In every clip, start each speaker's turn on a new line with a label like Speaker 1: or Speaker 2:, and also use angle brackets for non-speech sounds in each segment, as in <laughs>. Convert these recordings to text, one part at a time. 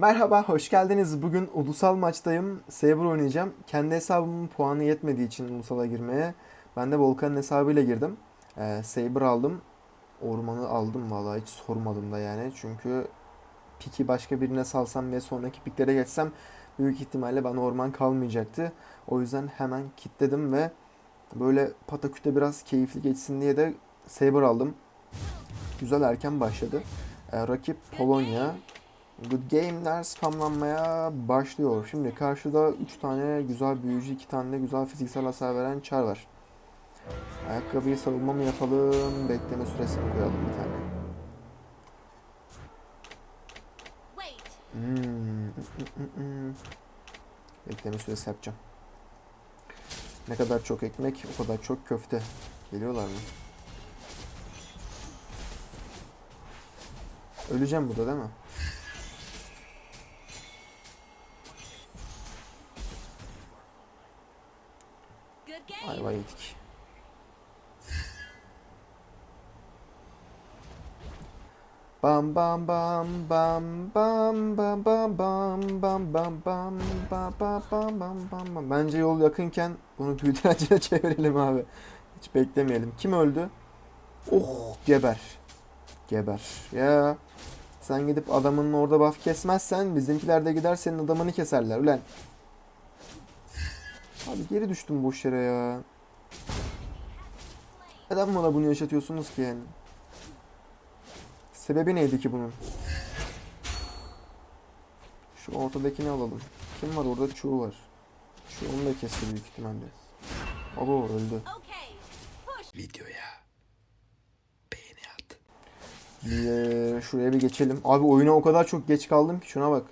Speaker 1: Merhaba, hoş geldiniz. Bugün ulusal maçtayım. Saber oynayacağım. Kendi hesabımın puanı yetmediği için ulusala girmeye. Ben de Volkan'ın hesabıyla girdim. Ee, Saber aldım. Ormanı aldım vallahi hiç sormadım da yani. Çünkü piki başka birine salsam ve sonraki piklere geçsem büyük ihtimalle bana orman kalmayacaktı. O yüzden hemen kitledim ve böyle pataküte biraz keyifli geçsin diye de Saber aldım. Güzel erken başladı. Ee, rakip Polonya. Good Game'ler spamlanmaya başlıyor. Şimdi karşıda 3 tane güzel büyücü, 2 tane de güzel fiziksel hasar veren çar var. Ayakkabıyı savunma mı yapalım, bekleme süresi mi koyalım bir tane? Hmm. Bekleme süresi yapacağım. Ne kadar çok ekmek, o kadar çok köfte. Geliyorlar mı? Öleceğim burada değil mi? Ayva yedik. Bam bam bam bam bam bam bam bam bam bam bam bam bam bam bam bam Bence yol yakınken bunu büyütencine çevirelim abi. Hiç beklemeyelim. Kim öldü? Oh geber. Geber. Ya sen gidip adamının orada buff kesmezsen bizimkiler de gider senin adamını keserler ulan. Abi geri düştüm boş yere ya. Neden bana bunu yaşatıyorsunuz ki yani? Sebebi neydi ki bunun? Şu ortadakini alalım. Kim var orada? Chu var. Şu onu da kesti büyük ihtimalle. Abo öldü.
Speaker 2: Videoya beğeni at.
Speaker 1: Şuraya bir geçelim. Abi oyuna o kadar çok geç kaldım ki şuna bak.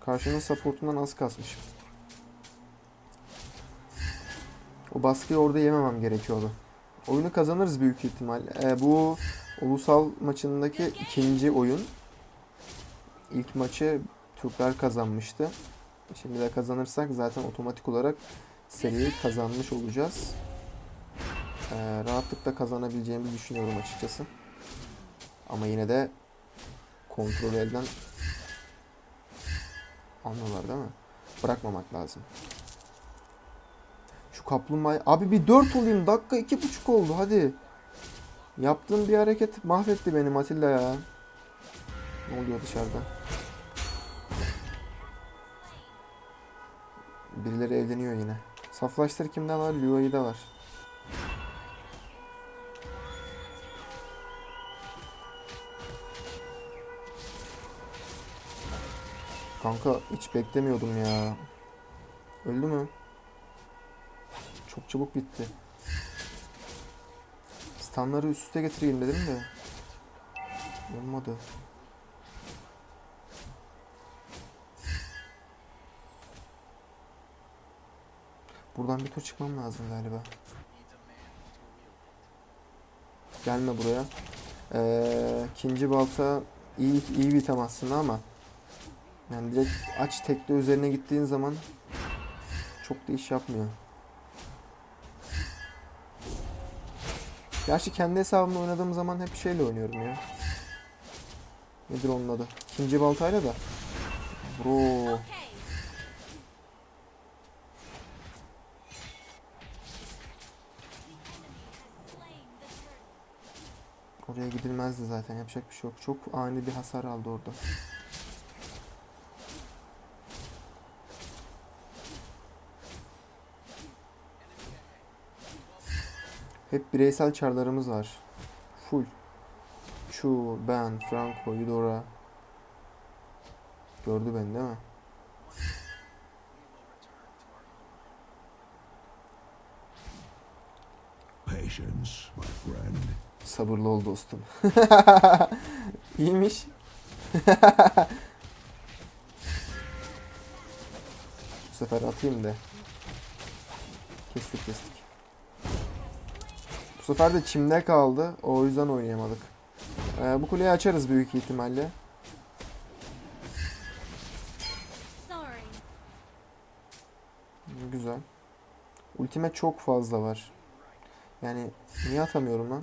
Speaker 1: Karşının supportundan az kasmışım. O baskıyı orada yememem gerekiyordu. Oyunu kazanırız büyük ihtimal. E, bu ulusal maçındaki ikinci oyun. İlk maçı Türkler kazanmıştı. Şimdi de kazanırsak zaten otomatik olarak seriyi kazanmış olacağız. E, rahatlıkla kazanabileceğimizi düşünüyorum açıkçası. Ama yine de kontrolü elden almıyorlar değil mi? Bırakmamak lazım. Kaplumbağa... Abi bir 4 olayım. Dakika iki buçuk oldu hadi. Yaptığım bir hareket mahvetti beni Matilda ya. Ne oluyor dışarıda? Birileri evleniyor yine. Saflaştır kimde var? Lua'yı da var. Kanka hiç beklemiyordum ya. Öldü mü? Çok çabuk bitti. Standları üst üste getireyim dedim de. Olmadı. Buradan bir tur çıkmam lazım galiba. Gelme buraya. Ee, ikinci balta iyi iyi bir item aslında ama yani direkt aç tekli üzerine gittiğin zaman çok da iş yapmıyor. Gerçi kendi hesabımda oynadığım zaman hep şeyle oynuyorum ya. Nedir onun adı? İkinci baltayla da. Bro. Oraya gidilmezdi zaten. Yapacak bir şey yok. Çok ani bir hasar aldı orada. Hep bireysel çarlarımız var. Full. Chu, ben, Franco, Eudora. Gördü beni değil mi? Sabırlı ol dostum. <laughs> İyiymiş. <laughs> Bu sefer atayım da. Kestik kestik. Bu sefer de çimde kaldı. O yüzden oynayamadık. Ee, bu kuleyi açarız büyük ihtimalle. Güzel. Ultime çok fazla var. Yani niye atamıyorum lan?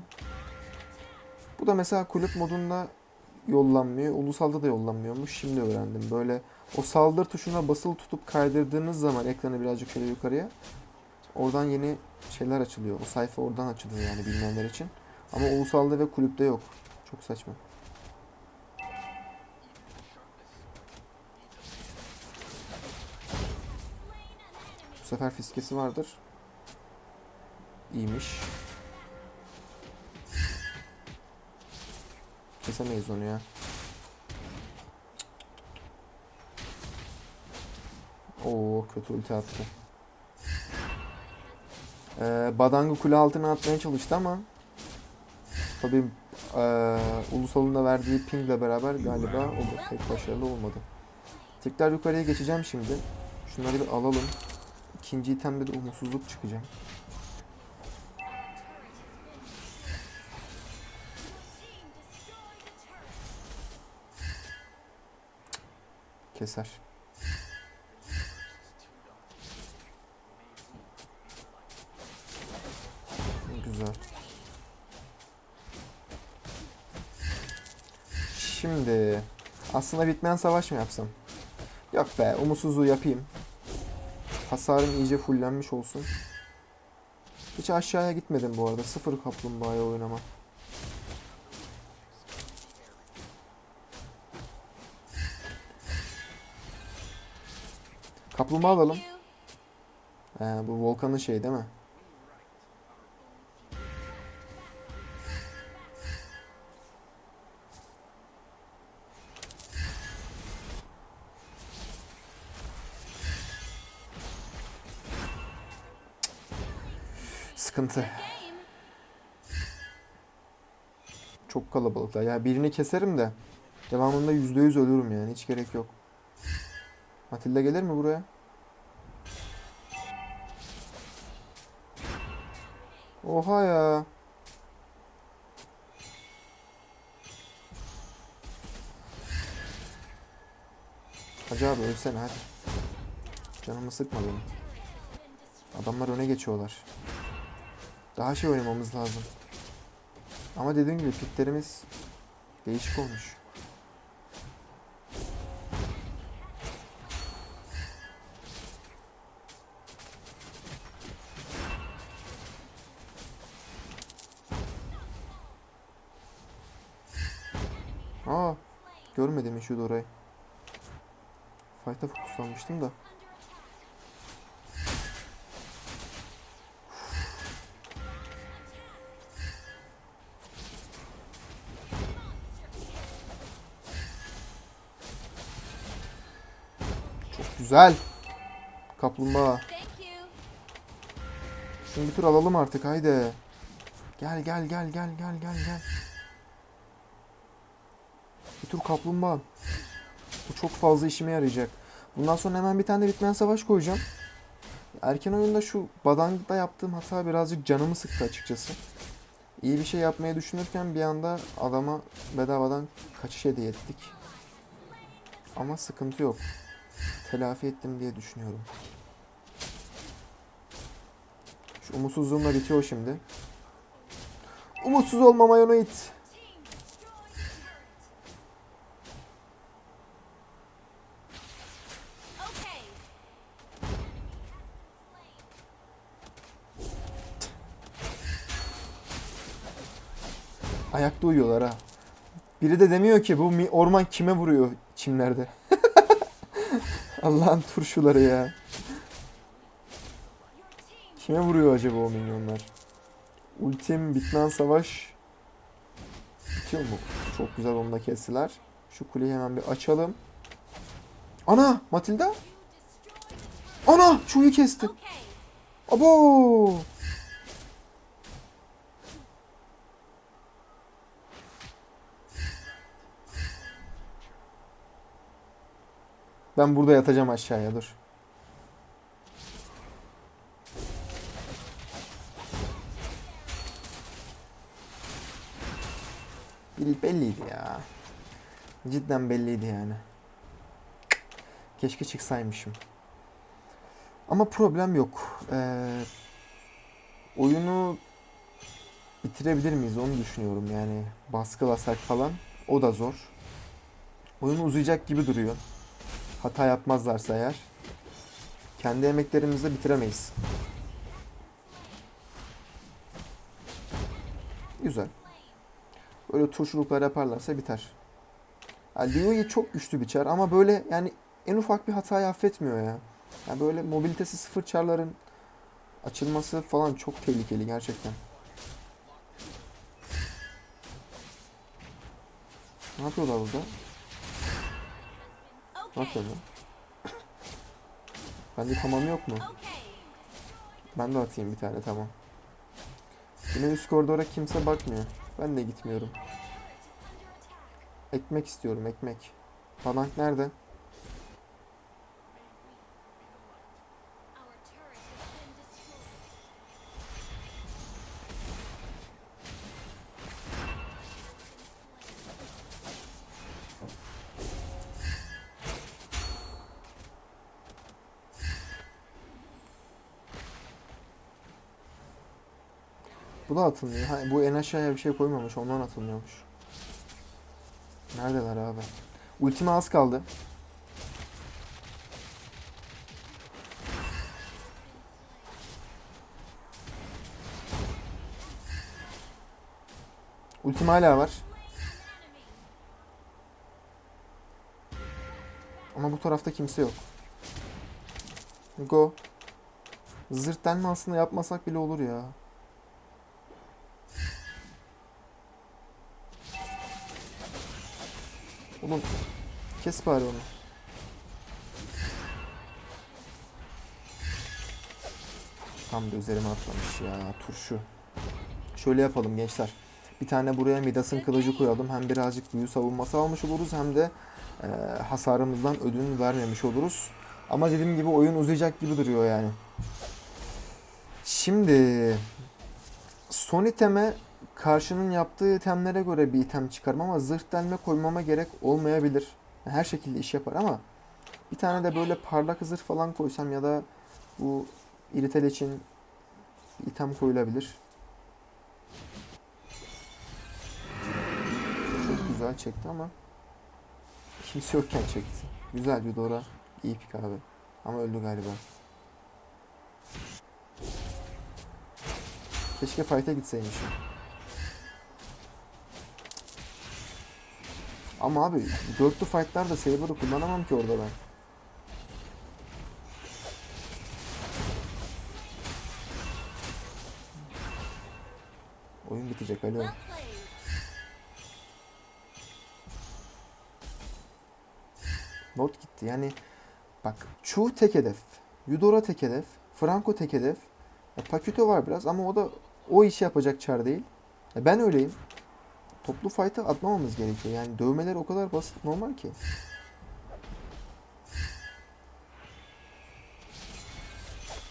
Speaker 1: Bu da mesela kulüp modunda yollanmıyor. Ulusalda da yollanmıyormuş. Şimdi öğrendim. Böyle o saldır tuşuna basılı tutup kaydırdığınız zaman ekranı birazcık şöyle yukarıya oradan yeni şeyler açılıyor. O sayfa oradan açılıyor yani bilmeyenler için. Ama ulusalda ve kulüpte yok. Çok saçma. Bu sefer fiskesi vardır. İyiymiş. Kesemeyiz onu ya. Oo kötü ulti attı. Ee, Badang'ı kule altına atmaya çalıştı ama tabii ee, Ulusal'ın da verdiği pingle beraber galiba o da pek başarılı olmadı. Tekrar yukarıya geçeceğim şimdi. Şunları bir alalım. İkinci itemde de umutsuzluk çıkacağım. Keser. Güzel. Şimdi aslında bitmeyen savaş mı yapsam? Yok be, umutsuzluğu yapayım. Hasarım iyice fullenmiş olsun. Hiç aşağıya gitmedim bu arada. Sıfır kaplumbağaya oynama. Kaplumbağa alalım. Ee, bu volkanın şeyi değil mi? Sıkıntı. Çok kalabalıklar. Ya birini keserim de devamında yüzde yüz ölürüm yani. Hiç gerek yok. Matilda gelir mi buraya? Oha ya. Hacı abi ölsene hadi. Canımı sıkma benim. Adamlar öne geçiyorlar. Daha şey oynamamız lazım. Ama dediğim gibi piklerimiz değişik olmuş. Aa, görmedim şu orayı. Fight'a fokuslanmıştım da. Güzel. Kaplumbağa. Şunu bir tur alalım artık haydi. Gel gel gel gel gel gel gel. Bir tur kaplumbağa. Bu çok fazla işime yarayacak. Bundan sonra hemen bir tane de bitmeyen savaş koyacağım. Erken oyunda şu Badang'da yaptığım hata birazcık canımı sıktı açıkçası. İyi bir şey yapmayı düşünürken bir anda adama bedavadan kaçış hediye ettik. Ama sıkıntı yok. Telafi ettim diye düşünüyorum. Şu umutsuzluğumla bitiyor şimdi. Umutsuz olma Mayonoid.
Speaker 3: Okay.
Speaker 1: Ayakta uyuyorlar ha. Biri de demiyor ki bu orman kime vuruyor çimlerde. Allah'ın turşuları ya. Kime vuruyor acaba o minyonlar? Ultim bitmen savaş. Bitiyor mu? Çok güzel onu da kestiler. Şu kuleyi hemen bir açalım. Ana! Matilda? Ana! Çuyu kesti. Abo! Ben burada yatacağım aşağıya dur. Belliydi ya. Cidden belliydi yani. Keşke çıksaymışım. Ama problem yok. Ee, oyunu bitirebilir miyiz onu düşünüyorum yani. Baskılasak falan o da zor. Oyun uzayacak gibi duruyor. Hata yapmazlarsa eğer. Kendi emeklerimizle bitiremeyiz. Güzel. Böyle turşuluklar yaparlarsa biter. Yani Liu'yu çok güçlü bir çar ama böyle yani en ufak bir hatayı affetmiyor ya. Yani böyle mobilitesi sıfır çarların açılması falan çok tehlikeli gerçekten. Ne yapıyorlar burada? Ne
Speaker 3: Okay.
Speaker 1: yapıyorlar? Bende tamam yok mu? Ben de atayım bir tane tamam. Yine üst koridora kimse bakmıyor. Ben de gitmiyorum. Ekmek istiyorum ekmek. Palank nerede? Bu da atılmıyor. Ha, bu en aşağıya bir şey koymamış. Ondan atılmıyormuş. Neredeler abi? Ultime az kaldı. Ultim hala var. Ama bu tarafta kimse yok. Go. Zırt denme aslında yapmasak bile olur ya. Oğlum kes bari onu. Tam da üzerime atlamış ya turşu. Şöyle yapalım gençler. Bir tane buraya Midas'ın kılıcı koyalım. Hem birazcık büyü savunması almış oluruz hem de e, hasarımızdan ödün vermemiş oluruz. Ama dediğim gibi oyun uzayacak gibi duruyor yani. Şimdi son iteme karşının yaptığı itemlere göre bir item çıkarım ama zırh delme koymama gerek olmayabilir. Her şekilde iş yapar ama bir tane de böyle parlak zırh falan koysam ya da bu iritel için item koyulabilir. Çok güzel çekti ama kimse yokken çekti. Güzel bir Dora. İyi pik abi. Ama öldü galiba. Keşke fight'a gitseymişim. Ama abi dörtlü fight'larda Saber'ı kullanamam ki orada ben. Oyun bitecek alo. Not gitti. Yani bak Chu tek hedef. Yudora tek hedef. Franco tek hedef. Ya, Pakuto var biraz ama o da o işi yapacak çar değil. Ben öyleyim. Toplu fight'a atmamamız gerekiyor. Yani dövmeler o kadar basit normal ki.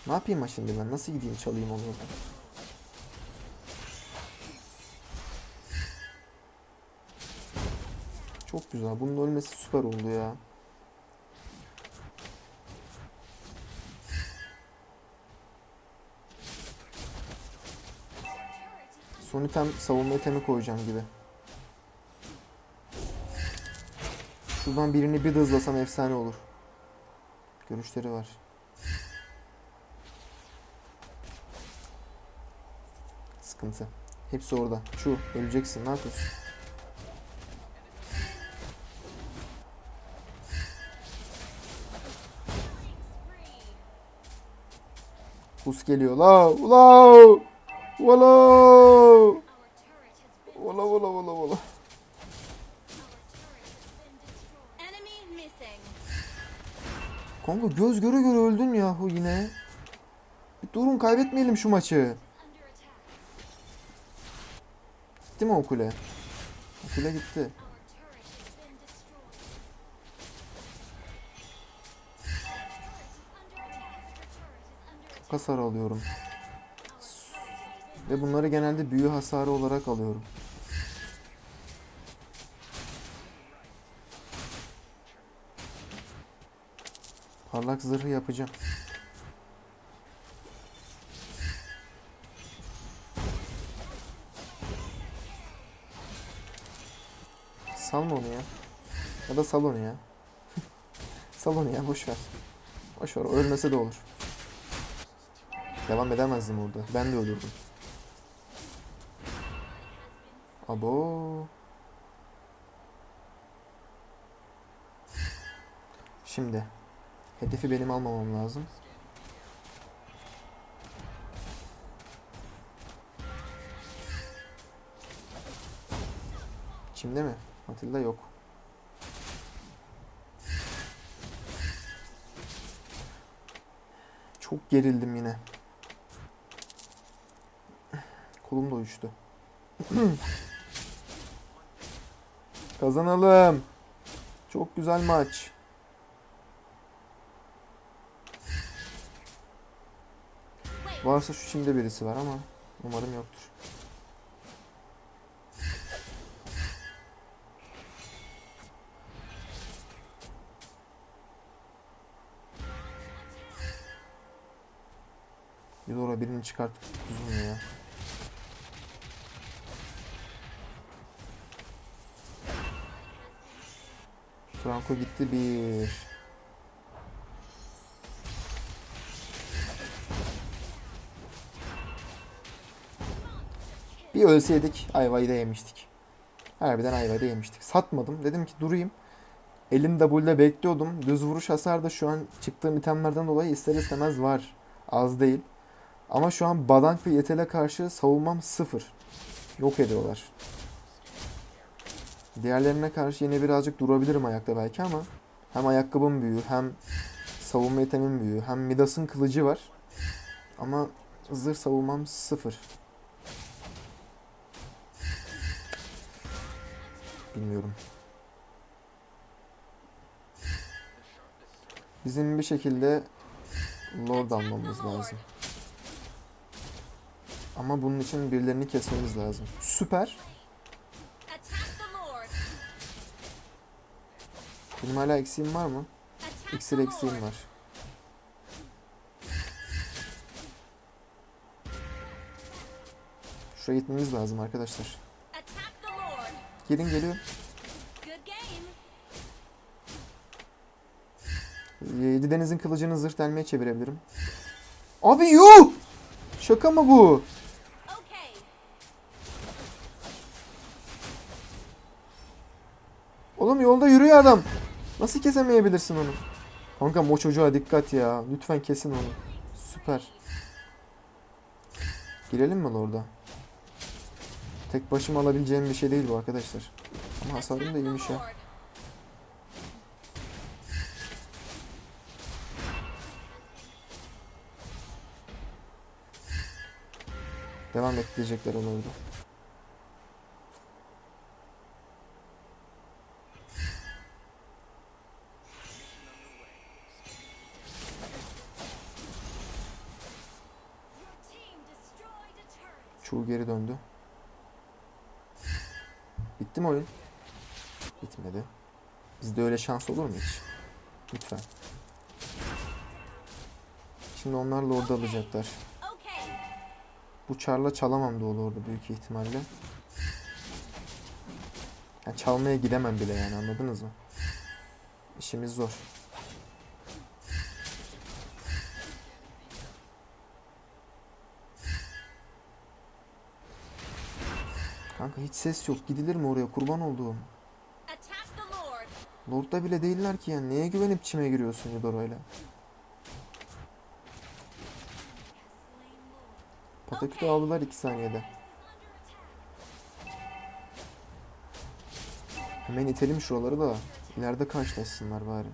Speaker 1: Ne yapayım ha şimdi ben? Nasıl gideyim çalayım onu? Çok güzel. Bunun ölmesi süper oldu ya. Son item savunma itemi koyacağım gibi. Şuradan birini bir hızlasam efsane olur. Görüşleri var. Sıkıntı. Hepsi orada. Şu öleceksin. Ne yapıyorsun? Bus geliyor. La, ula, ula,
Speaker 3: Our turret has been
Speaker 1: Kanka göz göre göre öldün yahu yine. Bir durun kaybetmeyelim şu maçı. Gitti mi o kule? O kule gitti. Çok hasar alıyorum. Ve bunları genelde büyü hasarı olarak alıyorum. Parlak zırhı yapacağım. Salma onu ya. Ya da salonu ya. <laughs> salonu ya boş ver. Boş ver ölmese de olur. Devam edemezdim orada. Ben de ölürdüm. Abo. Şimdi hedefi benim almamam lazım. Kimde mi? Matilda yok. Çok gerildim yine. Kolum da uyuştu. <clears throat> Kazanalım. Çok güzel maç. Varsa şu Çin'de birisi var ama umarım yoktur. Yudora birini çıkartıp uzun ya. Franco gitti bir. Bir ölseydik ayvayı da yemiştik. Harbiden ayvayı da yemiştik. Satmadım. Dedim ki durayım. Elim W'de bekliyordum. Düz vuruş hasar da şu an çıktığım itemlerden dolayı ister istemez var. Az değil. Ama şu an Badank ve Yetel'e karşı savunmam sıfır. Yok ediyorlar. Diğerlerine karşı yine birazcık durabilirim ayakta belki ama hem ayakkabım büyüğü hem savunma itemim büyüğü hem Midas'ın kılıcı var. Ama zırh savunmam sıfır. Bilmiyorum. Bizim bir şekilde Lord almamız lazım. Ama bunun için birilerini kesmemiz lazım. Süper. Benim hala eksiğim var mı? İksir eksiğim var. Şuraya gitmemiz lazım arkadaşlar. Gelin geliyor. Yedi denizin kılıcını zırh delmeye çevirebilirim. Abi yuh! Şaka mı bu? Oğlum yolda yürüyor adam. Nasıl kesemeyebilirsin onu? Kankam o çocuğa dikkat ya. Lütfen kesin onu. Süper. Girelim mi orada? Tek başıma alabileceğim bir şey değil bu arkadaşlar. Ama hasarım da iyiymiş ya. Devam ekleyecekler onu orada. Çoğu geri döndü. Bitti mi oyun? Bitmedi. Bizde öyle şans olur mu hiç? Lütfen. Şimdi onlar Lord'u alacaklar. Bu çarla çalamam da Lord'u büyük ihtimalle. Yani çalmaya gidemem bile yani anladınız mı? İşimiz zor. Kanka hiç ses yok. Gidilir mi oraya? Kurban olduğum. Lord'da bile değiller ki yani. Neye güvenip çime giriyorsun Yudoro'yla? Patakütü aldılar 2 saniyede. Hemen itelim şuraları da ileride karşılaşsınlar bari.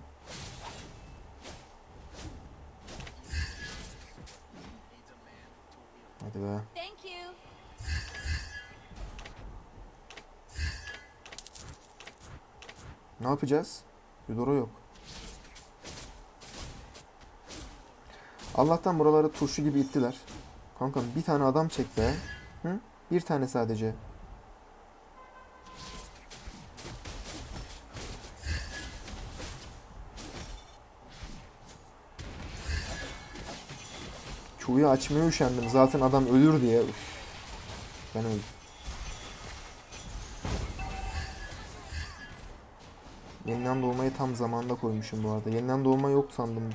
Speaker 1: Hadi be. Ne yapacağız? Yudoro yok. Allah'tan buraları turşu gibi ittiler. Kankam bir tane adam çek be. Hı? Bir tane sadece. Q'yu açmaya üşendim. Zaten adam ölür diye. Üf. Ben öldüm. Yeniden doğmayı tam zamanda koymuşum bu arada. Yeniden doğma yok sandım.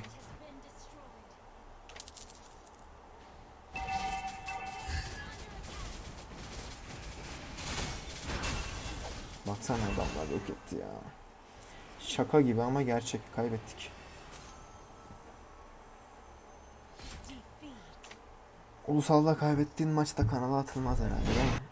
Speaker 1: Baksana adamlar yok etti ya. Şaka gibi ama gerçek. Kaybettik. Ulusalda kaybettiğin maçta kanala atılmaz herhalde değil mi?